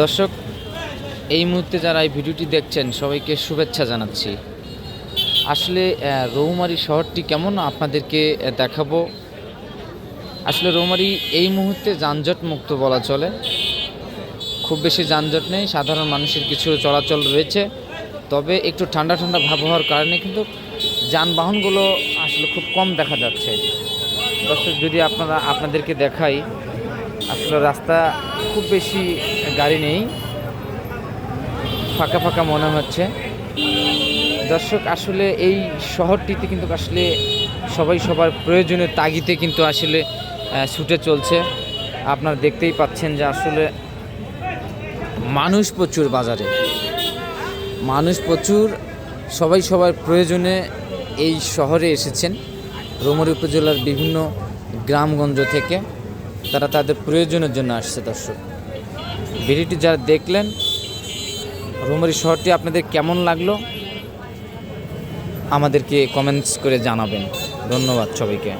দর্শক, এই মুহূর্তে যারা এই ভিডিওটি দেখছেন, সবাইকে শুভেচ্ছা জানাচ্ছি। আসলে রৌমারি শহরটি কেমন আপনাদেরকে দেখাবো। আসলে রৌমারি এই মুহূর্তে যানজট মুক্ত বলা চলে। খুব বেশি যানজট নেই, সাধারণ মানুষের কিছু চলাচল রয়েছে। তবে একটু ঠান্ডা ঠান্ডা ভাব হওয়ার কারণে কিন্তু যানবাহনগুলো আসলে খুব কম দেখা যাচ্ছে। দর্শক, যদি আপনারা, আপনাদেরকে দেখাই আসলে রাস্তা খুব বেশি গাড়ি নেই। ফাঁকা ফাঁকা মনে হচ্ছে। দর্শক, আসলে এই শহরটিতে কিন্তু আসলে সবাই সবার প্রয়োজনীয় তাগিতে কিন্তু আসলে ছুটে চলছে। আপনারা দেখতেই পাচ্ছেন যে আসলে মানুষ প্রচুর বাজারে। মানুষ প্রচুর, সবাই সবার প্রয়োজনে এই শহরে এসেছেন। রোমরি উপজেলার বিভিন্ন গ্রামগঞ্জ থেকে। তারা তাদের প্রয়োজনের জন্য আসছে, দর্শক। ভিডিওটি যারা দেখলেন, রুমারি শহরটি আপনাদের কেমন লাগল? আমাদেরকে কমেন্টস করে জানাবেন। ধন্যবাদ সবাইকে।